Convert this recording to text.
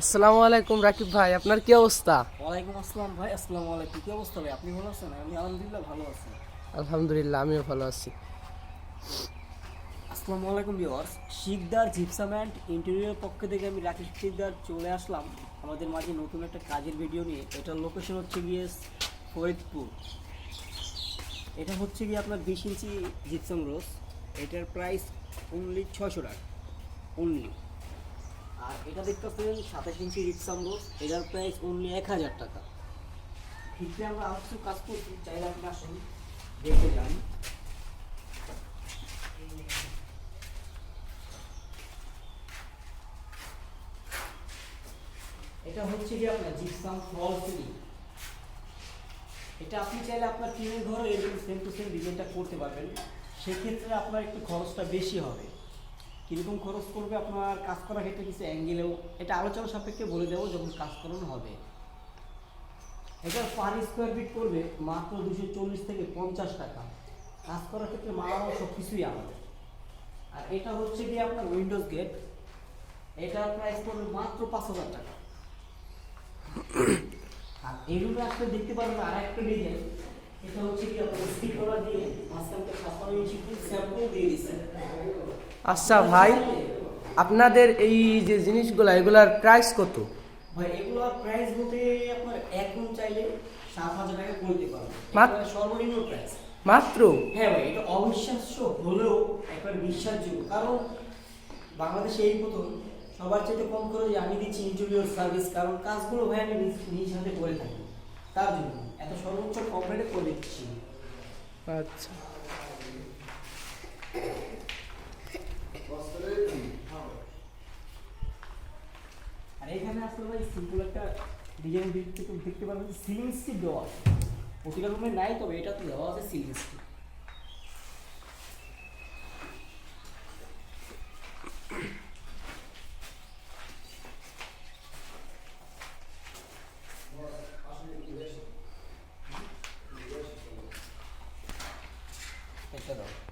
আসসালামু আলাইকুম রাকিব ভাই আপনার কি অবস্থা? ওয়ালাইকুম আসসালাম ভাই আসসালামু আলাইকুম। কি অবস্থা ভাই? আপনি ভালো আছেন? আমি আলহামদুলিল্লাহ ভালো আছি। আলহামদুলিল্লাহ আমিও ভালো আছি। আসসালামু আলাইকুম viewers Shikder gypsum and interior পক্ষ থেকে আমি রাকেশ শিকদার চলে আসলাম আমাদের মাঝে নতুন একটা কাজের ভিডিও নিয়ে। এটার লোকেশন হচ্ছে গিয়ে ফরিদপুর। এটা হচ্ছে গিয়ে আপনার বিশ ইঞ্চি জিপসাম রোজ এটার প্রাইস অনলি ছশো টাকা। অনলি আর এটা দেখতে পাচ্ছেন সাতাশ ইঞ্চি জিপসাম রোজ এটার প্রাইস অনলি এক হাজার টাকা। ভিতরে আমরা আরও কিছু কাজ করছি, চাইলে আপনি আসুন, দেখে যান। এটা হচ্ছে কি আপনার জিপসাম ফল এটা আপনি চাইলে আপনার টিনের ঘরে এরকম সেম টু সেম ডিজাইনটা করতে পারবেন। সেক্ষেত্রে আপনার একটু খরচটা বেশি হবে। কীরকম খরচ করবে আপনার, কাজ করার ক্ষেত্রে কিছু অ্যাঙ্গেলেও, এটা আলোচনা সাপেক্ষে বলে দেবো যখন কাজ করানো হবে। এটা পার স্কোয়ার ফিট করবে মাত্র দুশো চল্লিশ থেকে পঞ্চাশ টাকা। কাজ করার ক্ষেত্রে মালামাল সব কিছুই আমাদের। আর এটা হচ্ছে কি আপনার উইন্ডোজ গেট এটার প্রাইস পড়বে মাত্র পাঁচ হাজার টাকা। আর এগুলো আপনি দেখতে পারবেন আর একটা ডিজাইন এটা হচ্ছে কি আপনার স্টিকার দিয়ে মাঝখানটা ছাপানো ইঞ্চি স্যাম্পল দিয়ে দিচ্ছেন আচ্ছা ভাই আপনাদের এই যে জিনিসগুলো এগুলার প্রাইস কত? ভাই এগুলোর প্রাইস বলতে আপনার এক রুম চাইলে সাত হাজার টাকা করতে পারবেন? সর্বনিম্ন প্রাইস মাত্র? হ্যাঁ ভাই এটা অবিশ্বাস্য হলেও একবার বিশ্বাসযোগ্য। কারণ বাংলাদেশে এই প্রথম সবার চাইতে কম করে আমি দিচ্ছি ইন্টারভিউর সার্ভিস কারণ কাজগুলো ভাই আমি নিজ হাতে করে থাকি। তার জন্য। এত সর্বোচ্চ কম করে দিচ্ছি। আচ্ছা। আর এখানে আসলে ভাই সিম্পল একটা ডিজাইন দেখতে দেখতে পারবেন সিলিং স্টিক দেওয়া। আছে প্রতিটা রুমে নাই তবে এটা তো দেওয়া আছে সিলিং স্টিক Hello.